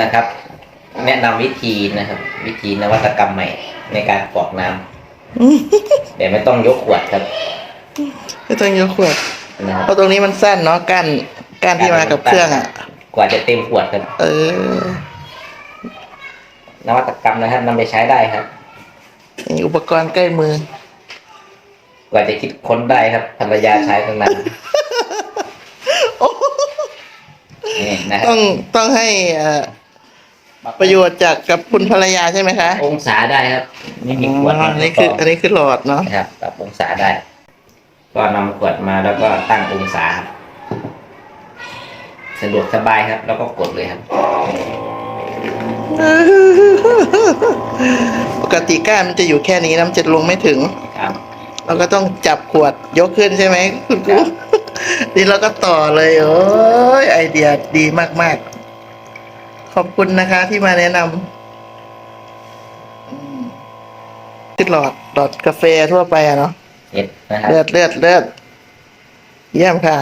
นะครับ แนะนำวิธีนะครับ วิธีนวัตกรรมใหม่ในการกรอกน้ำแต่ไม่ต้องยกขวดครับไม่ต้องยกขวด นะครับเพราะตรงนี้มันสั้นเนาะก้านก้านที่มากับเครื่องอะ กว่าจะเต็มขวดครับเออ นวัตกรรมนะครับนำไปใช้ได้ครับ นี่อุปกรณ์ใกล้มือ กว่าจะคิดค้นได้ครับภรรยาใช้ตั้งนานนี่นะครัต้บองต้องให้เอ่อ ประโยชน์จากกับคุณภรรยาใช่ไหมคะองศาได้ครับนี่มีขวดอ๋ออันนี้คือ อันนี้คือหลอดเนาะนะครับปรับองศาได้ ก็นำขวดมาแล้วก็ตั้งองศาครับสะดวกสบายครับ แล้วก็กดเลยครับ ปกติก้านมันจะอยู่แค่นี้นะมันจะลงไม่ถึงครับเราก็ต้องจับขวดยกขึ้นใช่ไหมคุณครูครับนี่เราก็ต่อเลย โอ้ยไอเดียดีมากๆ ขอบคุณนะคะที่มาแนะนำอืมคือหลอดหลอดกาแฟทั่วไปอะเนาะเอ็ดนะครับ เลือดเลือดเลือดเยี่ยมค่ะ